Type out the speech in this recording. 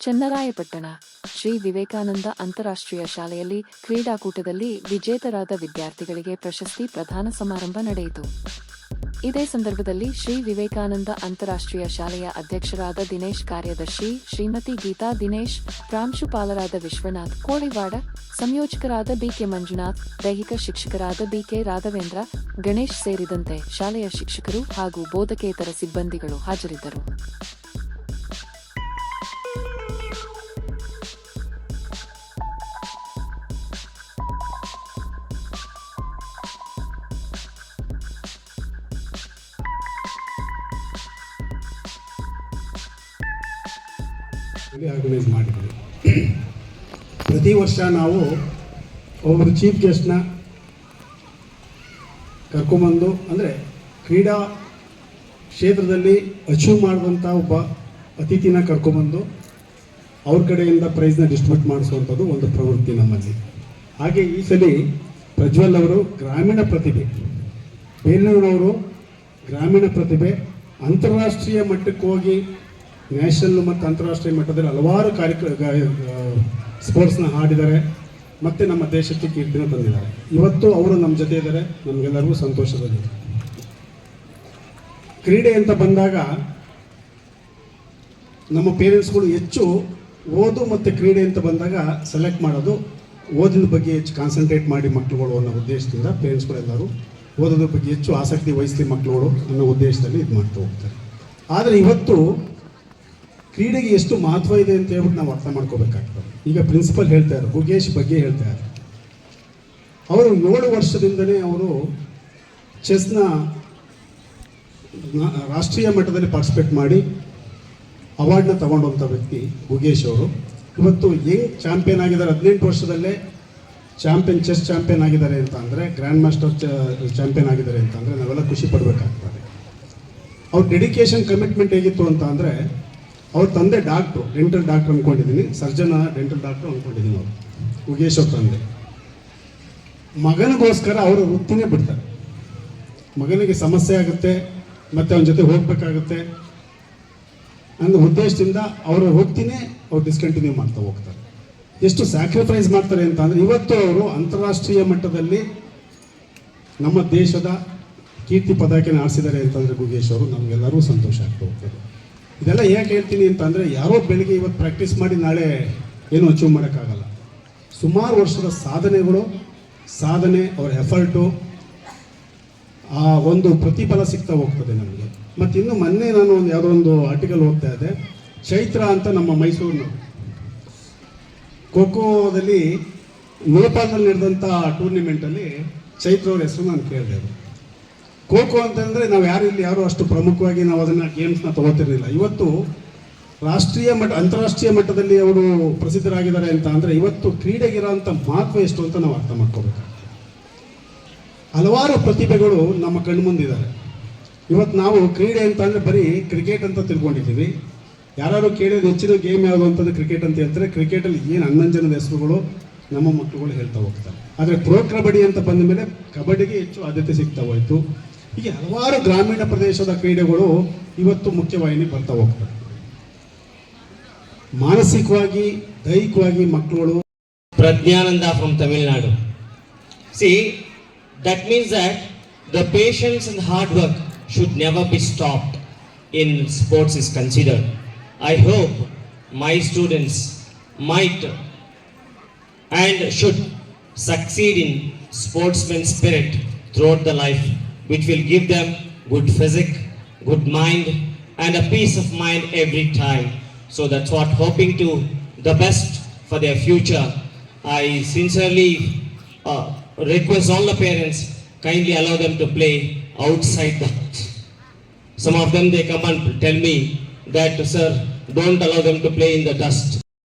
ಚನ್ನರಾಯಪಟ್ಟಣ, ಶ್ರೀ ವಿವೇಕಾನಂದ ಅಂತಾರಾಷ್ಟ್ರೀಯ ಶಾಲೆಯಲ್ಲಿ ಕ್ರೀಡಾಕೂಟದಲ್ಲಿ ವಿಜೇತರಾದ ವಿದ್ಯಾರ್ಥಿಗಳಿಗೆ ಪ್ರಶಸ್ತಿ ಪ್ರದಾನ ಸಮಾರಂಭ ನಡೆಯಿತು. ಇದೇ ಸಂದರ್ಭದಲ್ಲಿ ಶ್ರೀ ವಿವೇಕಾನಂದ ಅಂತಾರಾಷ್ಟ್ರೀಯ ಶಾಲೆಯ ಅಧ್ಯಕ್ಷರಾದ ದಿನೇಶ್, ಕಾರ್ಯದರ್ಶಿ ಶ್ರೀಮತಿ ಗೀತಾ ದಿನೇಶ್, ಪ್ರಾಂಶುಪಾಲರಾದ ವಿಶ್ವನಾಥ್ ಕೋಳಿವಾಡ, ಸಂಯೋಜಕರಾದ ಬಿಕೆ ಮಂಜುನಾಥ್, ದೈಹಿಕ ಶಿಕ್ಷಕರಾದ ಬಿಕೆ ರಾಘವೇಂದ್ರ, ಗಣೇಶ್ ಸೇರಿದಂತೆ ಶಾಲೆಯ ಶಿಕ್ಷಕರು ಹಾಗೂ ಬೋಧಕೇತರ ಸಿಬ್ಬಂದಿಗಳು ಹಾಜರಿದ್ದರು. ಆರ್ಗನೈಸ್ ಮಾಡಿದ್ದೀವಿ ಪ್ರತಿ ವರ್ಷ ನಾವು ಒಬ್ಬರು ಚೀಫ್ ಗೆಸ್ಟ್ನ ಕರ್ಕೊಂಬಂದು, ಅಂದರೆ ಕ್ರೀಡಾ ಕ್ಷೇತ್ರದಲ್ಲಿ ಅಚೀವ್ ಮಾಡಿದಂಥ ಒಬ್ಬ ಅತಿಥಿನ ಕರ್ಕೊಂಬಂದು ಅವ್ರ ಕಡೆಯಿಂದ ಪ್ರೈಸ್ನ ಡಿಸ್ಟ್ರಿಬ್ಯೂಟ್ ಮಾಡಿಸುವಂಥದ್ದು ಒಂದು ಪ್ರವೃತ್ತಿ ನಮ್ಮಲ್ಲಿ. ಹಾಗೆ ಈ ಸಲ ಪ್ರಜ್ವಲ್ ಅವರು ಗ್ರಾಮೀಣ ಪ್ರತಿಭೆ ಬೇಲೂರವರು ಗ್ರಾಮೀಣ ಪ್ರತಿಭೆ, ಅಂತಾರಾಷ್ಟ್ರೀಯ ಮಟ್ಟಕ್ಕೆ ಹೋಗಿ ನ್ಯಾಷನಲ್ ಮತ್ತು ಅಂತಾರಾಷ್ಟ್ರೀಯ ಮಟ್ಟದಲ್ಲಿ ಹಲವಾರು ಕಾರ್ಯಕ್ರಮ ಸ್ಪೋರ್ಟ್ಸ್ನ ಆಡಿದ್ದಾರೆ ಮತ್ತು ನಮ್ಮ ದೇಶಕ್ಕೆ ಕೀರ್ತಿನ ತಂದಿದ್ದಾರೆ. ಇವತ್ತು ಅವರು ನಮ್ಮ ಜೊತೆ ಇದ್ದಾರೆ. ನಮಗೆಲ್ಲರಿಗೂ ಸಂತೋಷದಲ್ಲಿ. ಕ್ರೀಡೆ ಅಂತ ಬಂದಾಗ ನಮ್ಮ ಪೇರೆಂಟ್ಸ್ಗಳು ಹೆಚ್ಚು ಓದು ಮತ್ತು ಕ್ರೀಡೆ ಅಂತ ಬಂದಾಗ ಸೆಲೆಕ್ಟ್ ಮಾಡೋದು ಓದಿನ ಬಗ್ಗೆ ಹೆಚ್ಚು ಕಾನ್ಸಂಟ್ರೇಟ್ ಮಾಡಿ ಮಕ್ಕಳುಗಳು ಅನ್ನೋ ಉದ್ದೇಶದಿಂದ ಪೇರೆಂಟ್ಸ್ಗಳೆಲ್ಲರೂ ಓದೋದ್ರ ಬಗ್ಗೆ ಹೆಚ್ಚು ಆಸಕ್ತಿ ವಹಿಸ್ತೀವಿ ಮಕ್ಕಳುಗಳು ಅನ್ನೋ ಉದ್ದೇಶದಲ್ಲಿ ಇದು ಮಾಡ್ತಾ ಹೋಗ್ತಾರೆ. ಆದರೆ ಇವತ್ತು ಕ್ರೀಡೆಗೆ ಎಷ್ಟು ಮಹತ್ವ ಇದೆ ಅಂತ ಹೇಳ್ಬಿಟ್ಟು ನಾವು ಅರ್ಥ ಮಾಡ್ಕೋಬೇಕಾಗ್ತದೆ. ಈಗ ಪ್ರಿನ್ಸಿಪಲ್ ಇದ್ದಾರೆ ಗುಗೇಶ್ ಬಗ್ಗೆ ಹೇಳ್ತಾರೆ ಅವರು ಏಳು ವರ್ಷದಿಂದಲೇ ಅವರು ಚೆಸ್ನ ರಾಷ್ಟ್ರೀಯ ಮಟ್ಟದಲ್ಲಿ ಪಾರ್ಟಿಸಿಪೇಟ್ ಮಾಡಿ ಅವಾರ್ಡ್ನ ತಗೊಂಡಂಥ ವ್ಯಕ್ತಿ ಗುಗೇಶ್ ಅವರು. ಇವತ್ತು ಯಂಗ್ ಚಾಂಪಿಯನ್ ಆಗಿದ್ದಾರೆ, ಹದಿನೆಂಟು ವರ್ಷದಲ್ಲೇ ಚಾಂಪಿಯನ್ ಚೆಸ್ ಚಾಂಪಿಯನ್ ಆಗಿದ್ದಾರೆ ಅಂತ ಅಂದರೆ ಗ್ರ್ಯಾಂಡ್ ಮಾಸ್ಟರ್ ಚಾಂಪಿಯನ್ ಆಗಿದ್ದಾರೆ ಅಂತ ಅಂದರೆ ನಾವೆಲ್ಲ ಖುಷಿ ಪಡಬೇಕಾಗ್ತದೆ. ಅವ್ರ ಡೆಡಿಕೇಶನ್ ಕಮಿಟ್ಮೆಂಟ್ ಹೇಗಿತ್ತು ಅಂತ ಅಂದರೆ ಅವ್ರ ತಂದೆ ಡಾಕ್ಟ್ರು ಡೆಂಟಲ್ ಡಾಕ್ಟರ್ ಅಂದ್ಕೊಂಡಿದ್ದೀನಿ ಸರ್ಜನ ಡೆಂಟಲ್ ಡಾಕ್ಟರ್ ಅಂದ್ಕೊಂಡಿದ್ದೀನಿ ಅವರು. ಉಗೇಶ್ ಅವ್ರ ತಂದೆ. ಮಗನಿಗೋಸ್ಕರ ಅವರು ವೃತ್ತಿನೇ ಬಿಡ್ತಾರೆ. ಮಗನಿಗೆ ಸಮಸ್ಯೆ ಆಗುತ್ತೆ, ಮತ್ತು ಅವನ ಜೊತೆ ಹೋಗಬೇಕಾಗುತ್ತೆ. ಅನ್ನೋ ಉದ್ದೇಶದಿಂದ ಅವರ ವೃತ್ತಿನೇ ಅವ್ರು ಡಿಸ್ಕಂಟಿನ್ಯೂ ಮಾಡ್ತಾ ಹೋಗ್ತಾರೆ. ಎಷ್ಟು ಸ್ಯಾಕ್ರಿಫೈಸ್ ಮಾಡ್ತಾರೆ ಅಂತ ಅಂದರೆ, ಇವತ್ತು ಅವರು ಅಂತಾರಾಷ್ಟ್ರೀಯ ಮಟ್ಟದಲ್ಲಿ ನಮ್ಮ ದೇಶದ ಕೀರ್ತಿ ಪತಾಕೆನ ಆರಿಸಿದ್ದಾರೆ ಅಂತಂದರೆ ಗುಗೇಶ್ ಅವರು, ನಮಗೆಲ್ಲರೂ ಸಂತೋಷ ಆಗ್ತಾ ಹೋಗ್ತದೆ. ಇದೆಲ್ಲ ಯಾಕೆ ಹೇಳ್ತೀನಿ ಅಂತಂದರೆ ಯಾರೋ ಬೆಳಿಗ್ಗೆ ಇವತ್ತು ಪ್ರಾಕ್ಟೀಸ್ ಮಾಡಿ ನಾಳೆ ಏನು ಅಚೀವ್ ಮಾಡೋಕ್ಕಾಗಲ್ಲ. ಸುಮಾರು ವರ್ಷದ ಸಾಧನೆಗಳು, ಸಾಧನೆ, ಅವರ ಎಫರ್ಟು ಆ ಒಂದು ಪ್ರತಿಫಲ ಸಿಗ್ತಾ ಹೋಗ್ತದೆ ನಮಗೆ. ಮತ್ತು ಇನ್ನು ಮೊನ್ನೆ ನಾನು ಒಂದು ಯಾವುದೋ ಒಂದು ಆರ್ಟಿಕಲ್ ಓದ್ತಾ ಇದ್ದೆ. ಚೈತ್ರ ಅಂತ ನಮ್ಮ ಮೈಸೂರಿನ. ಖೋಖೋದಲ್ಲಿ ನೇಪಾಳದಲ್ಲಿ ನಡೆದಂಥ ಟೂರ್ನಿಮೆಂಟಲ್ಲಿ ಚೈತ್ರ ಅವ್ರ ಹೆಸರು ನಾನು ಕೇಳಿದೆ ಅದು ಖೋ ಅಂತಂದರೆ ನಾವು ಯಾರು ಇಲ್ಲಿ ಯಾರು ಅಷ್ಟು ಪ್ರಮುಖವಾಗಿ ನಾವು ಅದನ್ನು ಗೇಮ್ಸ್ನ ತಗೋತಿರಲಿಲ್ಲ. ಇವತ್ತು ರಾಷ್ಟ್ರೀಯ ಮಟ್ಟ, ಅಂತಾರಾಷ್ಟ್ರೀಯ ಮಟ್ಟದಲ್ಲಿ ಅವರು ಪ್ರಸಿದ್ಧರಾಗಿದ್ದಾರೆ ಅಂತ ಅಂದರೆ ಇವತ್ತು ಕ್ರೀಡೆಗಿರೋಂಥ ಮಹತ್ವ ಎಷ್ಟು ಅಂತ ನಾವು ಅರ್ಥ ಮಾಡ್ಕೋಬೇಕು. ಹಲವಾರು ಪ್ರತಿಭೆಗಳು ನಮ್ಮ ಕಣ್ಮುಂದಿದ್ದಾರೆ ಇವತ್ತು ನಾವು ಕ್ರೀಡೆ ಅಂತ ಅಂದರೆ ಬರೀ ಕ್ರಿಕೆಟ್ ಅಂತ ತಿಳ್ಕೊಂಡಿದ್ದೀವಿ. ಯಾರು ಕೇಳಿದ ಹೆಚ್ಚಿನ ಗೇಮ್ ಯಾವುದು ಅಂತಂದ್ರೆ ಕ್ರಿಕೆಟ್ ಅಂತ ಹೇಳ್ತಾರೆ. ಕ್ರಿಕೆಟಲ್ಲಿ ಏನು ಹನ್ನೊಂದು ಹೆಸರುಗಳು ನಮ್ಮ ಮಕ್ಕಳುಗಳು ಹೇಳ್ತಾ ಹೋಗ್ತಾರೆ. ಆದರೆ ಪ್ರೋ ಕಬಡ್ಡಿ ಅಂತ ಬಂದ ಮೇಲೆ ಕಬಡ್ಡಿಗೆ ಹೆಚ್ಚು ಆದ್ಯತೆ ಸಿಗ್ತಾ ಹೋಯಿತು. ಹೀಗೆ ಹಲವಾರು ಗ್ರಾಮೀಣ ಪ್ರದೇಶದ ಕ್ರೀಡೆಗಳು ಇವತ್ತು ಮುಖ್ಯವಾಹಿನಿ ಬರ್ತಾ ಹೋಗ್ತವೆ. ಮಾನಸಿಕವಾಗಿ ದೈಹಿಕವಾಗಿ ಮಕ್ಕಳು Praggnanandhaa from Tamil Nadu see See, that means the the and hard work should never never be in sports is considered I hope my students might and should succeed in sportsman spirit throughout the life, which will give them good physic, good mind, and a peace of mind every time. So that's what hoping to the best for their future. I sincerely uh, request all the parents kindly allow them to play outside the house. Some of them they come and tell me that sir, don't allow them to play in the dust.